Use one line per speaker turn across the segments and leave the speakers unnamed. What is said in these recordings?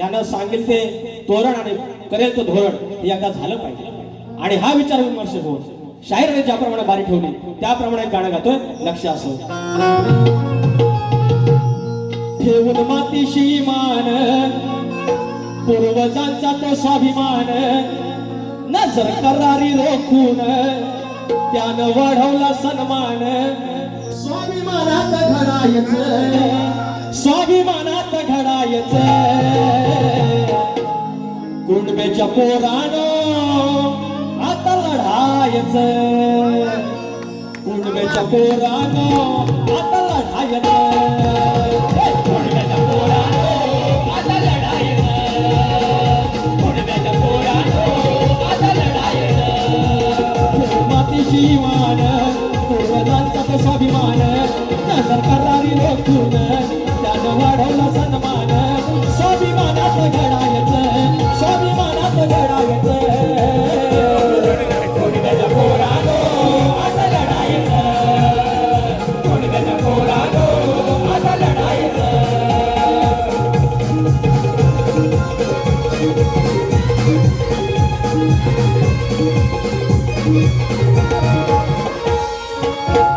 यानं सांगेल ते तोरण आणि करेल तो धोरण हे एकदा झालं पाहिजे. आणि हा विचार विमर्श होऊन शाहीराने ज्याप्रमाणे बारी ठेवली त्याप्रमाणे गाणं गातोय लक्ष असो. ठेवून मातीशी मान पूर्वजांचा तो स्वाभिमान नजर करारी रोखून त्यानं वाढवला सन्मान. स्वाभिमानात घडायच कुंडबेच्या पोरानो आता लढायच कुंडबेच्या पोरानो आता लढायच हे, पोरानो, आता लढायचं. कुणब्याच्या पोरानो, आता लढायचं. मातीची मान पूर्वजांचा तो स्वाभिमान नजर त्यानं वाढवलं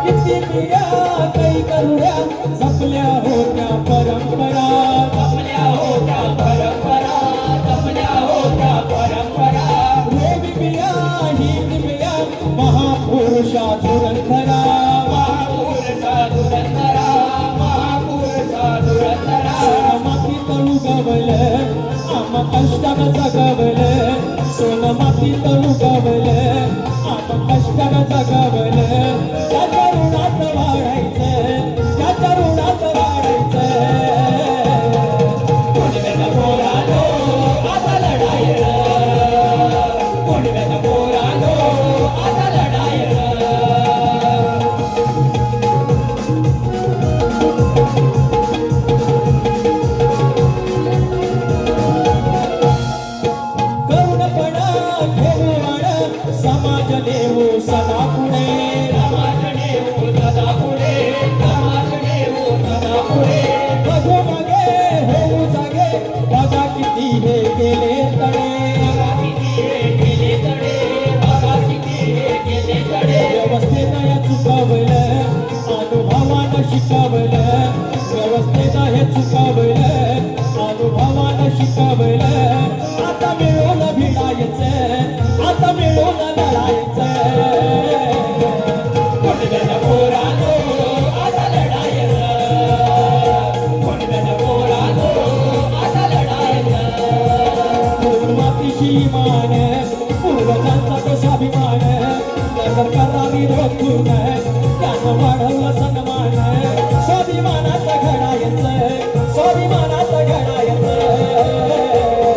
किती पिढ्या काही करुड्या जपल्या होत्या परंपरा. जपल्या होत्या परंपरा जपल्या होत्या परंपरा. रोग बिया ही बिया महापुरुषा धुरंधरा महापुरुषा धुरंधरा महापुरुषा धुरंधरा सोनमाती तळू गवलं आम्हा कष्टानं जगवलं. सोनमाती तळू गवलं सदा पुढे समाज देऊ सदा पुढे सदा पुढे मागे जागे बघा किती हे गेले तडे बघा किती हे गेले तडे बघा किती हे गेले तडे व्यवस्थेनं हे चुकवलं अनुभवानं शिकवलं व्यवस्थेनं हे चुकवलं अनुभवानं शिकवलं आता मिळवलं भिडायचं पूर्वजांचा तो